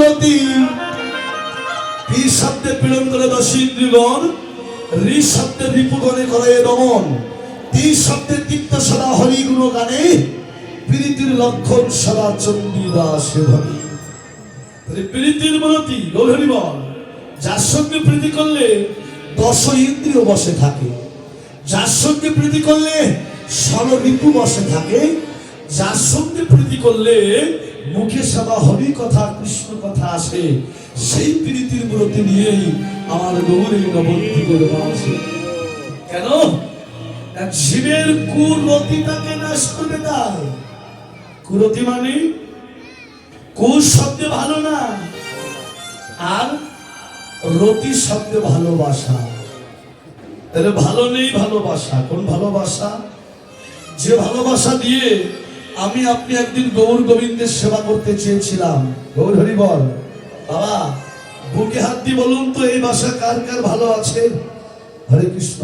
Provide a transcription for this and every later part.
রতি পি শব্দে পীড়ন করে দশিন্দ্রগণ রি শব্দে রিপুগণে করে দমন। তি শব্দে তৃপ্ত সদা হরি গুণ গানে, প্রীতির লক্ষণ সদা চণ্ডীদাস ভবি প্রীতির মনতি গৌরী বল, যার সঙ্গে প্রীতি করলে দশ ইন্দ্রিয় বসে থাকে, যার সঙ্গে প্রীতি করলে ষড় রিপু বসে থাকে যার সঙ্গে প্রীতি করলে মুখে সদা হরি কথা, কৃষ্ণ কথা আসে, সেই প্রীতির ব্রতি নিয়েই আমার গৌরী নবদ্বী করে আছে। কেন? জীবের কুরতিটাকে নাশ করে দেয় কুরতি মানে? কুশ শব্দে ভালো না, আর রতি শব্দে ভালোবাসা। তাহলে ভালো নেই ভালোবাসা, কোন ভালোবাসা? যে ভালোবাসা দিয়ে আমি আপনি একদিন গৌর গোবিন্দের সেবা করতে চেয়েছিলাম। গৌর হরি বল। বাবা বুকে হাত দিয়ে বলুন তো এই বাসা কার কার ভালো আছে? হরে কৃষ্ণ।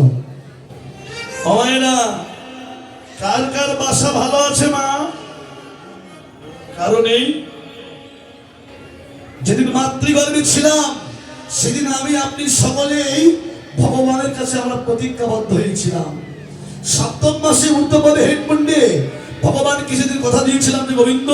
না কার কার বাসা ভালো আছে মা? কারণ এই যেদিন মাতৃগর্ভে ছিলাম সেদিন আমি আপনি সকলেই ভগবানের কাছে আমরা প্রতিজ্ঞাবদ্ধ হয়েছিলাম। সপ্তম মাসে উত্তপদে হেডমন্ডে ভগবানকে সেদিন কথা দিয়েছিলাম যে গোবিন্দ